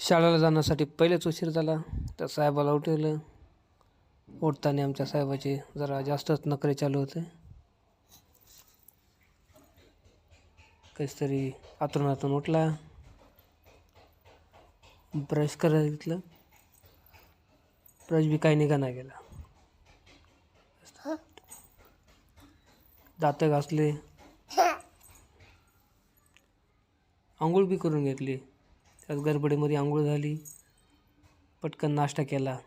शाळेला जाण्यासाठी पहिलेच उशीर झाला तर साहेबाला उठवलं. उठताना आमच्या साहेबाचे जरा जास्तच नखरे चालू होते. काहीच तरी आतून आतून उठला. ब्रश करायला घेतलं. ब्रश बी काही निघा नाही गेला. दात घासले. आंघोळ बी करून घेतली. त्यात गडबडीमध्ये आंघोळ झाली. पटकन नाश्ता केला.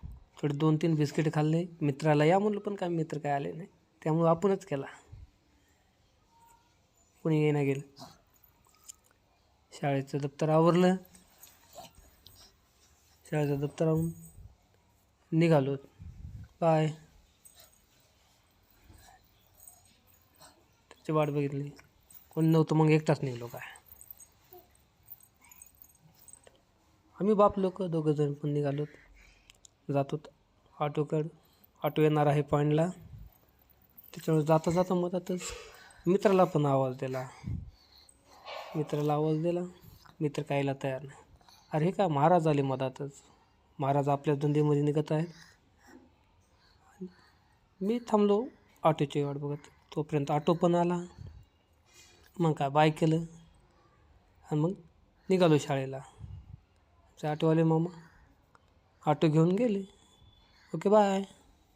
थोडे दोन तीन बिस्किट खाल्ले. मित्राला या म्हणलं पण काय मित्र काय आले नाही. त्यामुळं आपणच केला. कोणी येणं गेलं. शाळेचं दप्तर आवरलं. शाळेचं दप्तर आवरून निघालो. बाय. त्याची वाट बघितली. कोण नव्हतं मग एकटाच निघलो काय? आम्ही बाप लोक दोघं जण पण निघालो जातो ऑटोकड. ऑटो येणार आहे पॉईंटला त्याच्यामुळे जाता जाता मधातच मित्राला पण आवाज दिला. मित्राला आवाज दिला. मित्र कायला तयार नाही. अरे हे महाराज आले मधातच? महाराज आपल्या धंदेमध्ये निघत आहेत. मी थांबलो ऑटोची वाट बघत. तोपर्यंत ऑटो पण आला. मग काय बाय केलं. आणि मग निघालो शाळेला. चाटवाले मामा. ऑटो घेऊन गेले. Okay bye